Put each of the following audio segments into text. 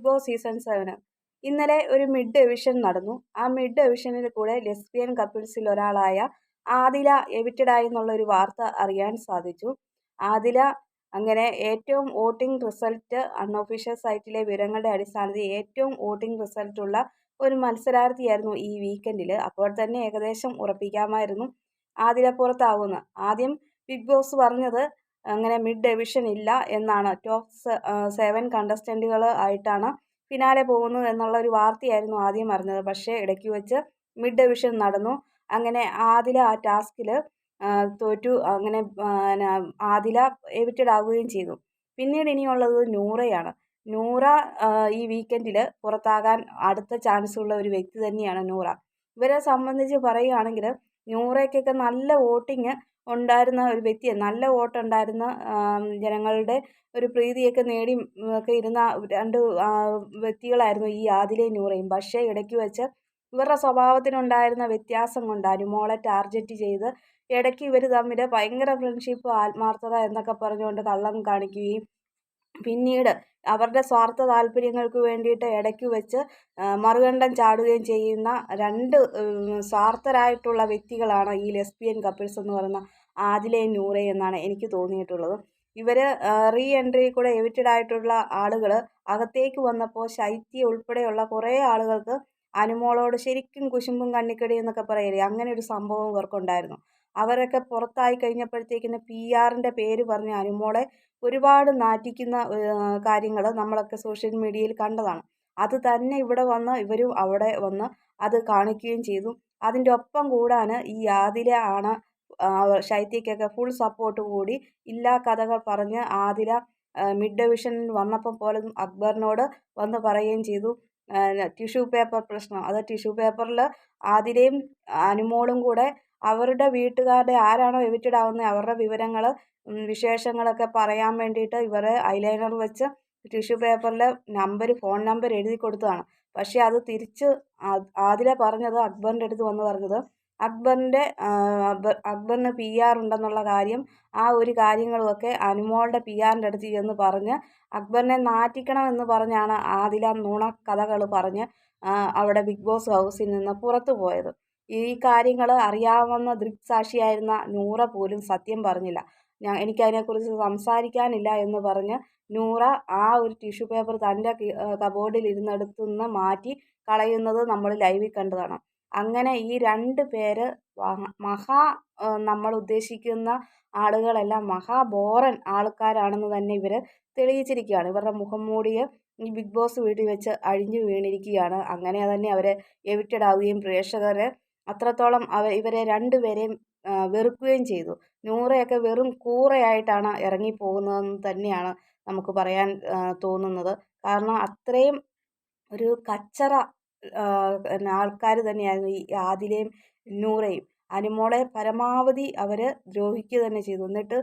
Big boss season seven. ഇന്നലെ ഒരു mid division നടന്നു. ആ മിഡ് ഡിവിഷനിൽ കൂടെ ലെസ്ബിയൻ കപ്പിൾസിൽ ഒരാളായ ആദില എവിറ്റഡായി എന്നുള്ള ഒരു വാർത്ത അറിയാൻ സാധിച്ചു. ആദില അങ്ങനെ ഏറ്റവും വോട്ടിംഗ് റിസൾട്ട് അൺഒഫീഷ്യൽ സൈറ്റിലെ വിവരങ്ങളുടെ അടിസ്ഥാനത്തിൽ ഏറ്റവും വോട്ടിംഗ് റിസൾട്ടുള്ള ഒരു മത്സരാർത്ഥിയായിരുന്നു ഈ വീക്കെൻഡിൽ അപ്പോൾ തന്നെ ഏകദേശം ഉറപ്പിക്കാമായിരുന്നു ആദില പുറത്താവുന്ന ആദ്യം ബിഗ് ബോസ് പറഞ്ഞത് അങ്ങനെ മിഡ് ഡിവിഷൻ ഇല്ല എന്നാണ്. ടോപ്പ് സെവൻ കണ്ടസ്റ്റന്റുകൾ ആയിട്ടാണ് ഫിനാലെ പോകുന്നത് എന്നുള്ള ഒരു വാർത്തയായിരുന്നു ആദ്യം അറിഞ്ഞത് പക്ഷേ ഇടയ്ക്ക് വെച്ച് മിഡ് ഡിവിഷൻ നടന്നു. അങ്ങനെ ആദില ആ ടാസ്കിൽ തോറ്റു. അങ്ങനെ ആദില എവിറ്റഡ് ആവുകയും ചെയ്തു. പിന്നീട് ഇനിയുള്ളത് നൂറയാണ്. നൂറ ഈ വീക്കെൻഡിൽ പുറത്താകാൻ അടുത്ത ചാൻസ് ഉള്ള ഒരു വ്യക്തി തന്നെയാണ് നൂറ. ഇവരെ സംബന്ധിച്ച് പറയുകയാണെങ്കിൽ നൂറയ്ക്കൊക്കെ നല്ല വോട്ടിങ് ഉണ്ടായിരുന്ന ഒരു വ്യക്തിയെ നല്ല വോട്ടുണ്ടായിരുന്ന ജനങ്ങളുടെ ഒരു പ്രീതിയൊക്കെ നേടി ഒക്കെ ഇരുന്ന രണ്ട് വ്യക്തികളായിരുന്നു ഈ ആദിലയും നൂറയും. പക്ഷേ ഇടയ്ക്ക് വെച്ച് ഇവരുടെ സ്വഭാവത്തിനുണ്ടായിരുന്ന വ്യത്യാസം കൊണ്ട് അനുമോളെ ടാർജറ്റ് ചെയ്ത് ഇടയ്ക്ക് ഇവർ തമ്മിൽ ഭയങ്കര ഫ്രണ്ട്ഷിപ്പ് ആത്മാർത്ഥത എന്നൊക്കെ പറഞ്ഞുകൊണ്ട് കള്ളം കാണിക്കുകയും പിന്നീട് അവരുടെ സ്വാർത്ഥ താല്പര്യങ്ങൾക്ക് വേണ്ടിയിട്ട് ഇടയ്ക്ക് വെച്ച് മറുകണ്ഠം ചാടുകയും ചെയ്യുന്ന രണ്ട് സ്വാർത്ഥരായിട്ടുള്ള വ്യക്തികളാണ് ഈ ലെസ്ബിയൻ കപ്പിൾസ് എന്ന് പറയുന്ന ആദിലയും നൂറയും എന്നാണ് എനിക്ക് തോന്നിയിട്ടുള്ളത്. ഇവർ റീ എൻട്രി കൂടെ എവിറ്റഡ് ആയിട്ടുള്ള ആളുകൾ അകത്തേക്ക് വന്നപ്പോൾ ശൈത്യ ഉൾപ്പെടെയുള്ള കുറേ ആളുകൾക്ക് അനുമോളോട് ശരിക്കും കുശുമ്പും കണ്ണിക്കടി എന്നൊക്കെ പറയില്ലേ അങ്ങനെ ഒരു സംഭവം ഇവർക്കുണ്ടായിരുന്നു. അവരൊക്കെ പുറത്തായി കഴിഞ്ഞപ്പോഴത്തേക്കിന് പി ആറിന്റെ പേര് പറഞ്ഞ് അനുമോളെ ഒരുപാട് നാറ്റിക്കുന്ന കാര്യങ്ങൾ നമ്മളൊക്കെ സോഷ്യൽ മീഡിയയിൽ കണ്ടതാണ്. അത് തന്നെ ഇവിടെ വന്ന് ഇവരും അവിടെ വന്ന് അത് കാണിക്കുകയും ചെയ്തു. അതിന്റെ ഒപ്പം കൂടാൻ ഈ ആദില ആണ് ശൈത്യക്കൊക്കെ ഫുൾ സപ്പോർട്ട് കൂടി ഇല്ലാ കഥകൾ പറഞ്ഞ് ആദില മിഡ് ഡിവിഷനിൽ വന്നപ്പം പോലും അക്ബറിനോട് വന്ന് പറയുകയും ചെയ്തു. ടിഷ്യൂ പേപ്പർ പ്രശ്നം. അത് ടിഷ്യൂ പേപ്പറിൽ ആതിരയും അനുമോളും കൂടെ അവരുടെ വീട്ടുകാരുടെ ആരാണോ എവിക്റ്റഡ് ആവുന്നത് അവരുടെ വിവരങ്ങൾ വിശേഷങ്ങളൊക്കെ പറയാൻ വേണ്ടിയിട്ട് ഇവരെ ഐലൈനർ വെച്ച് ടിഷ്യൂ പേപ്പറിൽ നമ്പർ ഫോൺ നമ്പർ എഴുതി കൊടുത്തതാണ്. പക്ഷേ അത് തിരിച്ച് ആതിര പറഞ്ഞത് അക്ബറിന്റെ അടുത്ത് വന്ന് പറഞ്ഞത് അക്ബറിന്റെ അക്ബറിന് പി ആർ ഉണ്ടെന്നുള്ള കാര്യം ആ ഒരു കാര്യങ്ങളുമൊക്കെ അനുമോളുടെ പി ആറിന്റെ അടുത്ത് ചെന്ന് പറഞ്ഞ് അക്ബറിനെ നാറ്റിക്കണം എന്ന് പറഞ്ഞാണ് ആദില നുണ കഥകൾ പറഞ്ഞ് അവിടെ ബിഗ് ബോസ് ഹൗസിൽ നിന്ന് പുറത്തു പോയത്. ഈ കാര്യങ്ങൾ അറിയാവുന്ന ദൃക്സാക്ഷിയായിരുന്ന നൂറ പോലും സത്യം പറഞ്ഞില്ല. ഞാൻ എനിക്കതിനെക്കുറിച്ച് സംസാരിക്കാനില്ല എന്ന് പറഞ്ഞ് നൂറ ആ ഒരു ടിഷ്യൂ പേപ്പർ തന്റെ കബോർഡിൽ ഇരുന്നെടുത്തുനിന്ന് മാറ്റി കളയുന്നത് നമ്മൾ ലൈവിൽ കണ്ടതാണ്. അങ്ങനെ ഈ രണ്ട് പേര് മഹാ നമ്മൾ ഉദ്ദേശിക്കുന്ന ആളുകളെല്ലാം മഹാ ബോറൻ ആൾക്കാരാണെന്ന് തന്നെ ഇവർ തെളിയിച്ചിരിക്കുകയാണ്. ഇവരുടെ മുഖം മൂടിയ ഈ ബിഗ് ബോസ് വീട്ടിൽ വെച്ച് അഴിഞ്ഞു വീണിരിക്കുകയാണ്. അങ്ങനെ തന്നെ അവരെ എവിറ്റഡ് ആവുകയും പ്രേക്ഷകരെ അത്രത്തോളം അവ ഇവരെ രണ്ടുപേരെയും വെറുക്കുകയും ചെയ്തു. നൂറയൊക്കെ വെറും കൂറയായിട്ടാണ് ഇറങ്ങിപ്പോകുന്നതെന്ന് തന്നെയാണ് നമുക്ക് പറയാൻ തോന്നുന്നത്. കാരണം അത്രയും ഒരു കച്ചറ ആൾക്കാർ തന്നെയായിരുന്നു ഈ ആദിലയും നൂറയും. അനുമോളെ പരമാവധി അവർ ദ്രോഹിക്കുക തന്നെ ചെയ്തു. എന്നിട്ട്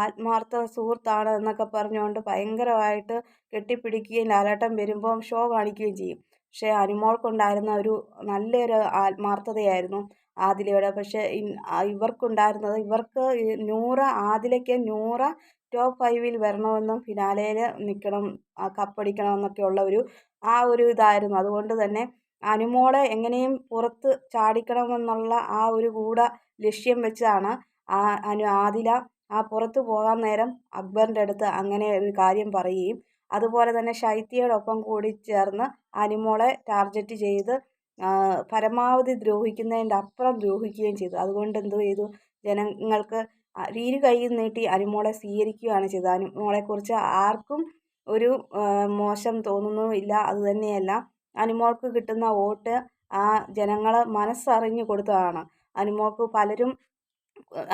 ആത്മാർത്ഥ സുഹൃത്താണ് എന്നൊക്കെ പറഞ്ഞുകൊണ്ട് ഭയങ്കരമായിട്ട് കെട്ടിപ്പിടിക്കുകയും ലാലാട്ടം വരുമ്പം ഷോ കാണിക്കുകയും ചെയ്യും. പക്ഷേ അനുമോൾക്കുണ്ടായിരുന്ന ഒരു നല്ലൊരു ആത്മാർത്ഥതയായിരുന്നു ആദിലയുടെ. പക്ഷേ ഇവർക്കുണ്ടായിരുന്നത് ഇവർക്ക് നൂറ ആദിലയ്ക്ക് നൂറ ടോപ്പ് ഫൈവിൽ വരണമെന്നും ഫിനാലയിൽ നിൽക്കണം കപ്പടിക്കണം എന്നൊക്കെയുള്ള ഒരു ആ ഒരു ഇതായിരുന്നു. അതുകൊണ്ട് തന്നെ അനുമോളെ എങ്ങനെയും പുറത്ത് ചാടിക്കണമെന്നുള്ള ആ ഒരു ഗൂഢ ലക്ഷ്യം വെച്ചാണ് ആ അനു ആദില ആ പുറത്ത് പോകാൻ നേരം അക്ബറിന്റെ അടുത്ത് അങ്ങനെ ഒരു കാര്യം പറയുകയും അതുപോലെ തന്നെ ശൈത്യയോടൊപ്പം കൂടി ചേർന്ന് അനുമോളെ ടാർഗറ്റ് ചെയ്ത് പരമാവധി ദ്രോഹിക്കുന്നതിന്റെ അപ്പുറം ദ്രോഹിക്കുകയും ചെയ്തു. അതുകൊണ്ട് എന്തു ചെയ്തു? ജനങ്ങൾക്ക് ഇരു കൈയിൽ നീട്ടി അനുമോളെ സ്വീകരിക്കുകയാണ് ചെയ്തത്. അനുമോളെക്കുറിച്ച് ആർക്കും ഒരു മോശം തോന്നുന്നുമില്ല. അതുതന്നെയല്ല അനുമോൾക്ക് കിട്ടുന്ന വോട്ട് ആ ജനങ്ങൾ മനസ്സറിഞ്ഞ് കൊടുത്തതാണ്. അനുമോൾക്ക് പലരും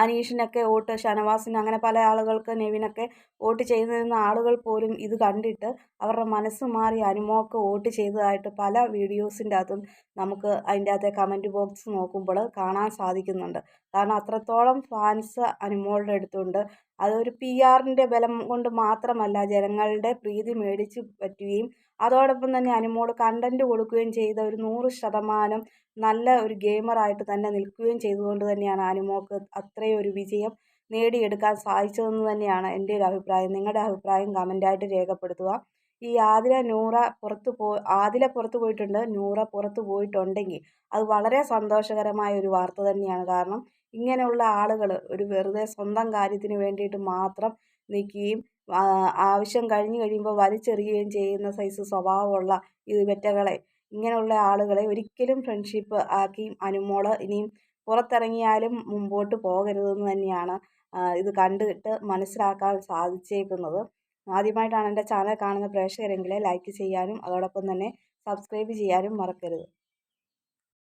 അനീഷിനൊക്കെ വോട്ട് ഷനവാസിന് അങ്ങനെ പല ആളുകൾക്ക് നെവിനൊക്കെ വോട്ട് ചെയ്തിരുന്ന ആളുകൾ പോലും ഇത് കണ്ടിട്ട് അവരുടെ മനസ്സ് മാറി അനുമോൾക്ക് വോട്ട് ചെയ്തതായിട്ട് പല വീഡിയോസിന്റെ അകത്തും നമുക്ക് അതിന്റെ അകത്തെ കമന്റ് ബോക്സ് നോക്കുമ്പോൾ കാണാൻ സാധിക്കുന്നുണ്ട്. കാരണം അത്രത്തോളം ഫാൻസ് അനുമോളുടെ അടുത്തുണ്ട്. അതൊരു പി ആറിന്റെ ബലം കൊണ്ട് മാത്രമല്ല ജനങ്ങളുടെ പ്രീതി മേടിച്ച് പറ്റുകയും അതോടൊപ്പം തന്നെ അനുമോൾ കണ്ടന്റ് കൊടുക്കുകയും ചെയ്ത ഒരു നൂറ് ശതമാനം നല്ല ഒരു ഗെയിമറായിട്ട് തന്നെ നിൽക്കുകയും ചെയ്തുകൊണ്ട് തന്നെയാണ് അനുമോൾക്ക് അത്രയും ഒരു വിജയം നേടിയെടുക്കാൻ സാധിച്ചതെന്ന് തന്നെയാണ് എന്റെ ഒരു അഭിപ്രായം. നിങ്ങളുടെ അഭിപ്രായം കമന്റായിട്ട് രേഖപ്പെടുത്തുക. ഈ ആതിര നൂറ പുറത്ത് പോ ആതില പുറത്ത് പോയിട്ടുണ്ട് നൂറ പുറത്ത് പോയിട്ടുണ്ടെങ്കിൽ അത് വളരെ സന്തോഷകരമായ ഒരു വാർത്ത തന്നെയാണ്. കാരണം ഇങ്ങനെയുള്ള ആളുകൾ ഒരു വെറുതെ സ്വന്തം കാര്യത്തിന് വേണ്ടിയിട്ട് മാത്രം നിൽക്കുകയും ആവശ്യം കഴിഞ്ഞു കഴിയുമ്പോൾ വലിച്ചെറിയുകയും ചെയ്യുന്ന സൈസ് സ്വഭാവമുള്ള ഇവറ്റകളെ ഇങ്ങനെയുള്ള ആളുകളെ ഒരിക്കലും ഫ്രണ്ട്ഷിപ്പ് ആക്കി അനുമോൾ ഇനിയും പുറത്തിറങ്ങിയാലും മുമ്പോട്ട് പോകരുതെന്ന് തന്നെയാണ് ഇത് കണ്ടിട്ട് മനസ്സിലാക്കാൻ സാധിച്ചേക്കുന്നത്. ആദ്യമായിട്ടാണ് എന്റെ ചാനൽ കാണുന്ന പ്രേക്ഷകരെങ്കിൽ ലൈക്ക് ചെയ്യാനും അതോടൊപ്പം തന്നെ സബ്സ്ക്രൈബ് ചെയ്യാനും മറക്കരുത്.